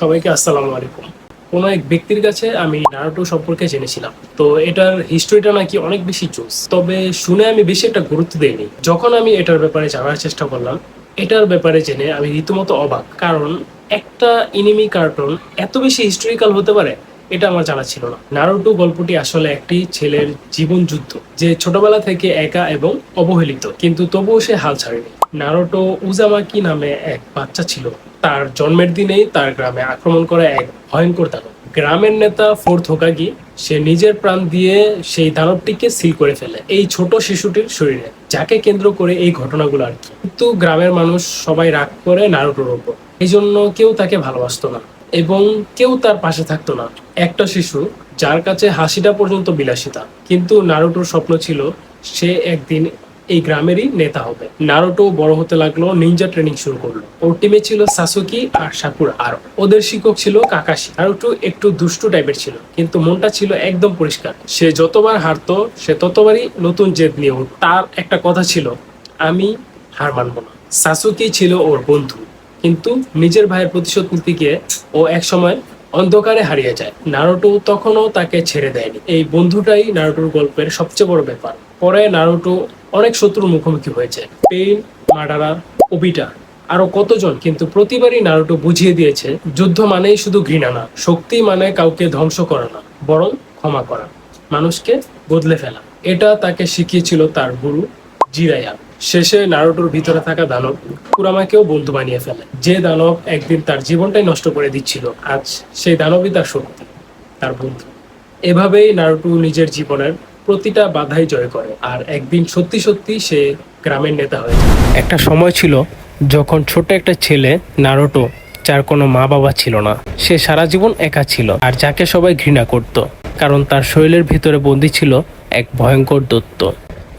সবাইকে আসসালামু আলাইকুম। কোনো এক ব্যক্তির কাছে আমি নারুটো সম্পর্কে জেনেছিলাম। তো এটার হিস্টোরিটা নাকি অনেক বেশি জোস তবে শুনে আমি বেশি একটা গুরুত্ব দেইনি। যখন আমি এটার ব্যাপারে জানার চেষ্টা করলাম, এটার ব্যাপারে জেনে আমি রীতিমতো অবাক। কারণ একটা ইনিমি কার্টুন এত বেশি হিস্টোরিক্যাল হতে পারে এটা আমার জানা ছিল না। নারুটো গল্পটি আসলে একটি ছেলের জীবন যুদ্ধ, যে ছোটবেলা থেকে একা এবং অবহেলিত, কিন্তু তবুও সে হাল ছাড়েনি। নারুটো উজামাকি নামে এক বাচ্চা ছিল। তার জন্মের দিনেই তার গ্রামে আক্রমণ করে এক ভয়ঙ্কর দানব। গ্রামের নেতা ফোর্থ হোকাগি সে নিজের প্রাণ দিয়ে সেই দানবটিকে সিল করে ফেলে এই ছোট শিশুটির শরীরে, যাকে কেন্দ্র করে এই ঘটনাগুলো আর কি। কিন্তু গ্রামের মানুষ সবাই রাগ করে নারুটোর ওপর। এই জন্য কেউ তাকে ভালোবাসতো না। এবং কেউ তার পাশে থাকতো না। একটা শিশু, যার কাছে হাসিটা পর্যন্ত বিলাসিতা। কিন্তু নারুটোর স্বপ্ন ছিল, সে একদিন এই গ্রামেরই নেতা হবে। নারুটো বড় হতে লাগল নিনজা ট্রেনিং শুরু করল। ওর টিমে ছিল সাসুকি আর সাকুরা আর ওদের শিক্ষক ছিল কাকাশি নারুটো একটু দুষ্টু টাইপের ছিল, কিন্তু মনটা ছিল একদম পরিষ্কার। সে যতবার হারতো, সে ততবারই নতুন জেদ নিয়ে তার একটা কথা ছিল, আমি হার মানব না। সাসুকি ছিল ওর বন্ধু। কিন্তু নিজের ভাইয়ের প্রতিশোধ নিতে গিয়ে ও একসময় অন্ধকারে হারিয়ে যায়। নারুটো তখনও তাকে ছেড়ে দেয়নি। এই বন্ধুটাই নারুটোর গল্পের সবচেয়ে বড় ব্যাপার। পরে নারুটো অনেক শত্রুর মুখোমুখি হয়েছে। পেইন মাডারা ওবিটা আরও কতজন কিন্তু প্রতিবারই নারুটো বুঝিয়ে দিয়েছে, যুদ্ধ মানেই শুধু ঘৃণা না, শক্তি মানে কাউকে ধ্বংস করা না, বরং ক্ষমা করা। মানুষকে বদলে ফেলা। এটা তাকে শিখিয়েছিল তার গুরু জিরাইয়া। শেষে নারুটোর ভিতরে থাকা দানব কুরামাকেও বন্ধু বানিয়ে ফেলে। যে দানব একদিন তার জীবনটাই নষ্ট করে দিচ্ছিল, আজ সেই দানবই তার শক্তি, তার বন্ধু। এভাবেই নারুটো নিজের জীবনের প্রতিটা বাধাই জয় করে, আর একদিন সত্যি সত্যি সে গ্রামের নেতা হয়ে একটা সময় ছিল যখন ছোট একটা ছেলে নারুটো, যার কোনো মা বাবা ছিল না, সে সারা জীবন একা ছিল, আর যাকে সবাই ঘৃণা করত, কারণ তার শরীরের ভিতরে বন্দি ছিল এক ভয়ঙ্কর দত্ত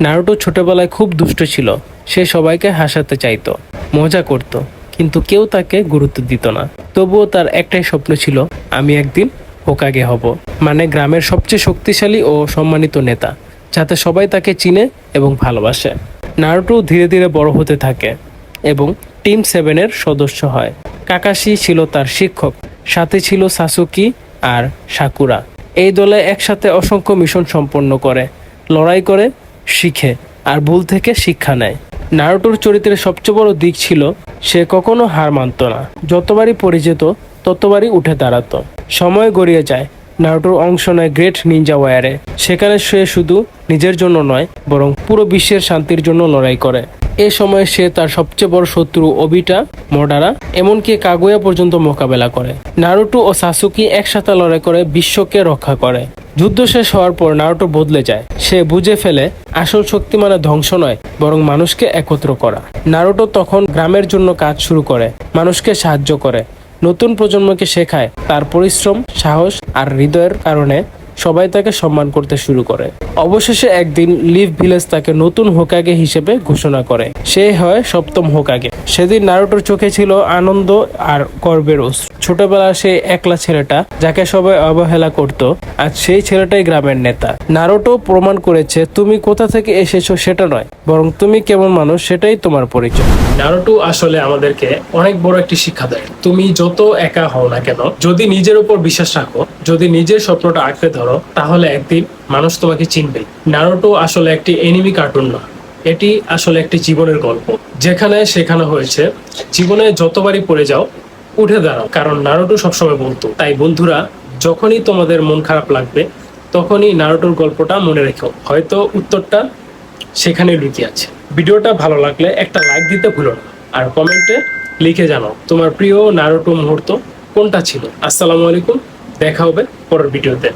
নারুটো ছোটবেলায় খুব দুষ্ট ছিল। সে সবাইকে হাসাতে চাইতো, মজা করত, কিন্তু কেউ তাকে গুরুত্ব দিত না। তবুও তার একটাই স্বপ্ন ছিল, আমি একদিন হোকাগে হব। মানে গ্রামের সবচেয়ে শক্তিশালী ও সম্মানিত নেতা, যাতে সবাই তাকে চিনে এবং ভালোবাসে। নারুটো ধীরে ধীরে বড় হতে থাকে এবং টিম সেভেনের সদস্য হয়। কাকাশি ছিল তার শিক্ষক, সাথে ছিল সাসুকি আর সাকুরা। এই দলে একসাথে অসংখ্য মিশন সম্পন্ন করে, লড়াই করে শিখে আর ভুল থেকে শিক্ষা নেয়। নারুটোর চরিত্রের সবচেয়ে বড় দিক ছিল, সে কখনো হার মানত না। যতবারই পড়ে যেত ততবারই উঠে দাঁড়াত। সময় গড়িয়ে যায়, নারুটোর অংশ নেয় গ্রেট নিনজা ওয়ারে। সেখানে সে শুধু নিজের জন্য নয়, বরং পুরো বিশ্বের শান্তির জন্য লড়াই করে। এ সময় সে তার সবচেয়ে বড় শত্রু অবিটা মডারা, এমনকি কাগুয়া পর্যন্ত মোকাবেলা করে। নারুটো ও সাসুকি একসাথে লড়াই করে বিশ্বকে রক্ষা করে। যুদ্ধ শেষ হওয়ার পর নারুটো বদলে যায়। সে বুঝে ফেলে, আসল শক্তি মানে ধ্বংস নয়, বরং মানুষকে একত্র করা। নারুটো তখন গ্রামের জন্য কাজ শুরু করে, মানুষকে সাহায্য করে, নতুন প্রজন্মকে শেখায়, তার পরিশ্রম, সাহস আর হৃদয়ের কারণে সবাই তাকে সম্মান করতে শুরু করে। অবশেষে একদিন লিভ ভিলেজ তাকে নতুন হোকাগে হিসেবে ঘোষণা করে। সে হয় সপ্তম হোকাগে। সেদিন নারুটোর চোখে ছিল আনন্দ আর গর্বের অশ্রু। ছোটবেলা সে একলা ছেলেটা যাকে সবাই অবহেলা করত আজ সেই ছেলেটাই গ্রামের নেতা। নারোটো প্রমাণ করেছে, তুমি কোথা থেকে এসেছ সেটা নয়, বরং তুমি কেমন মানুষ সেটাই তোমার পরিচয়। নারুটো আসলে আমাদেরকে অনেক বড় একটি শিক্ষা দেয়। তুমি যত একা হও না কেন, যদি নিজের উপর বিশ্বাস রাখো, যদি নিজের স্বপ্নটা আঁকড়ে ধরো, তাহলে একদিন মানুষ তোমাকে চিনবে। নারুটো আসলে একটি এনিমি কার্টুন না, এটি আসলে একটি জীবনের গল্প। যেখানে শেখানো হয়েছে, জীবনে যতবারই পড়ে যাও উঠে দাঁড়াও। কারণ নারুটো সবসময় বলতো তাই বন্ধুরা, যখনই তোমাদের মন খারাপ লাগবে, তখনই নারুটোর গল্পটা মনে রেখো। হয়তো উত্তরটা সেখানে লুকিয়ে আছে। ভিডিওটা ভালো লাগলে একটা লাইক দিতে ভুলো না। আর কমেন্টে লিখে জানো তোমার প্রিয় নারুটো মুহূর্ত কোনটা ছিল? আসসালামু আলাইকুম, দেখা হবে পরের ভিডিওতে।